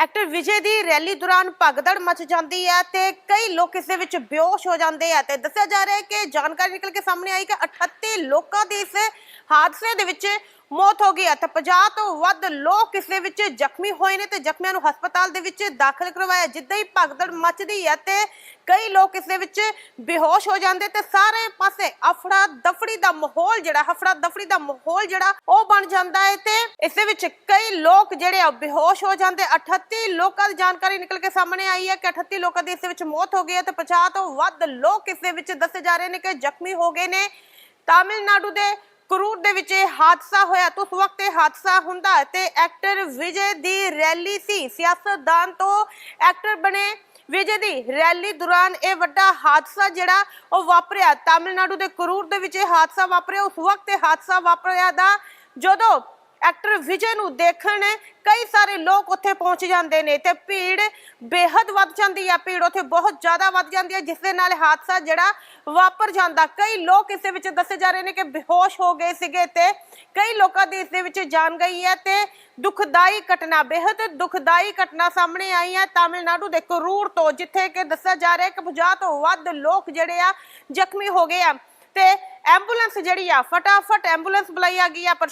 Actor Vijay ਦੀ rally ਦੌਰਾਨ ਭਗਦੜ much ਜਾਂਦੀ ਹੈ ਤੇ ਕਈ ਲੋਕ ਇਸ ਦੇ ਵਿੱਚ ਬੇਹੋਸ਼ ਹੋ ਜਾਂਦੇ ਆ ਤੇ ਦੱਸਿਆ ਜਾ ਰਿਹਾ ਹੈ ਕਿ ਜਾਣਕਾਰੀ ਨਿਕਲ ਕੇ ਸਾਹਮਣੇ ਆਈ ਕਿ 38 ਲੋਕਾਂ ਦੇ ਇਸ ਹਾਦਸੇ ਦੇ ਵਿੱਚ ਮੌਤ ਹੋ ਗਈ ਹੈ ਤੇ 50 ਤੋਂ ਵੱਧ ਲੋਕ ਇਸ ਦੇ ਵਿੱਚ ਜ਼ਖਮੀ ਹੋਏ ਨੇ ਤੇ ਜ਼ਖਮੀਆਂ ਨੂੰ ਹਸਪਤਾਲ ਦੇ ਵਿੱਚ ਦਾਖਲ ਕਰਵਾਇਆ। ਜਿੱਦਾਂ ਹੀ ਭਗਦੜ ਮਚਦੀ ਹੈ ਤੇ ਕਈ ਲੋਕ ਇਸ ਦੇ ਵਿੱਚ ਬੇਹੋਸ਼ ਹੋ ਜਾਂਦੇ ਤੇ ਸਾਰੇ ਪਾਸੇ ਅਫੜਾ ਦਫੜੀ ਦਾ ਮਾਹੌਲ ਜਿਹੜਾ ਹਫੜਾ ਦਫੜੀ ਦਾ ਮਾਹੌਲ ਜਿਹੜਾ, ਉਹ ਬਣ ਜਾਂਦਾ ਹੈ ਤੇ ਇਸ ਦੇ ਵਿੱਚ ਕਈ ਲੋਕ ਜਿਹੜੇ ਆ ਬੇਹੋਸ਼ ਹੋ ਜਾਂਦੇ। 38 ਲੋਕਾਂ ਦੀ ਜਾਣਕਾਰੀ ਨਿਕਲ ਕੇ ਸਾਹਮਣੇ ਆਈ ਹੈ ਕਿ 38 ਲੋਕਾਂ ਦੀ ਇਸ ਦੇ ਵਿੱਚ ਮੌਤ ਹੋ ਗਈ ਹੈ ਤੇ 50 ਤੋਂ ਵੱਧ ਲੋਕ ਇਸ ਦੇ ਵਿੱਚ ਦੱਸੇ ਜਾ ਰਹੇ ਨੇ ਕਿ ਜ਼ਖਮੀ ਹੋ ਗਏ ਨੇ। ਤਾਮਿਲਨਾਡੂ ਦੇ ਕਰੂਰ ਦੇ ਵਿੱਚ ਇਹ ਹਾਦਸਾ ਹੋਇਆ। ਤਾਂ ਉਸ ਵਕਤ ਇਹ ਹਾਦਸਾ ਹੁੰਦਾ ਤੇ ਐਕਟਰ ਵਿਜੇ ਦੀ ਰੈਲੀ ਸੀ। ਸਿਆਸਤਦਾਨ ਤੋਂ ਐਕਟਰ ਬਣੇ ਵਿਜੇ ਦੀ ਰੈਲੀ ਦੌਰਾਨ ਇਹ ਵੱਡਾ ਹਾਦਸਾ ਜਿਹੜਾ ਉਹ ਵਾਪਰਿਆ। ਤਾਮਿਲਨਾਡੂ ਦੇ ਕਰੂਰ ਦੇ ਵਿੱਚ ਇਹ ਹਾਦਸਾ ਵਾਪਰਿਆ। ਉਸ ਵਕਤ ਇਹ ਹਾਦਸਾ ਵਾਪਰਿਆ ਦਾ ਜਦੋਂ ਐਕਟਰ ਵਿਜੇ ਨੂੰ ਦੇਖਣ ਕਈ ਸਾਰੇ ਲੋਕ ਉੱਥੇ ਪਹੁੰਚ ਜਾਂਦੇ ਨੇ ਤੇ ਭੀੜ ਬੇਹੱਦ ਵੱਧ ਜਾਂਦੀ ਹੈ ਭੀੜ ਉੱਥੇ ਬਹੁਤ ਜ਼ਿਆਦਾ ਵੱਧ ਜਾਂਦੀ ਹੈ ਜਿਸ ਦੇ ਨਾਲ ਹਾਦਸਾ ਜਿਹੜਾ ਵਾਪਰ ਜਾਂਦਾ। ਕਈ ਲੋਕ ਇਸ ਦੇ ਵਿੱਚ ਦੱਸੇ ਜਾ ਰਹੇ ਨੇ ਕਿ ਬੇਹੋਸ਼ ਹੋ ਗਏ ਸੀਗੇ ਤੇ ਕਈ ਲੋਕਾਂ ਦੀ ਇਸ ਦੇ ਵਿੱਚ ਜਾਨ ਗਈ ਹੈ ਤੇ ਦੁਖਦਾਈ ਘਟਨਾ, ਬੇਹੱਦ ਦੁਖਦਾਈ ਘਟਨਾ ਸਾਹਮਣੇ ਆਈ ਹੈ ਤਾਮਿਲਨਾਡੂ ਦੇ ਕਰੂਰ ਤੋਂ ਜਿੱਥੇ ਕਿ ਦੱਸਿਆ ਜਾ ਰਿਹਾ ਕਿ 50 ਤੋਂ ਵੱਧ ਲੋਕ ਜਿਹੜੇ ਆ ਜ਼ਖਮੀ ਹੋ ਗਏ ਆ ਤੇ ਐਂਬੂਲੈਂਸ ਜਿਹੜੀ ਆ, ਫਟਾਫਟ ਐਂਬੂਲੈਂਸ ਬੁਲਾਈ ਆ ਗਈ ਆ, ਪਰ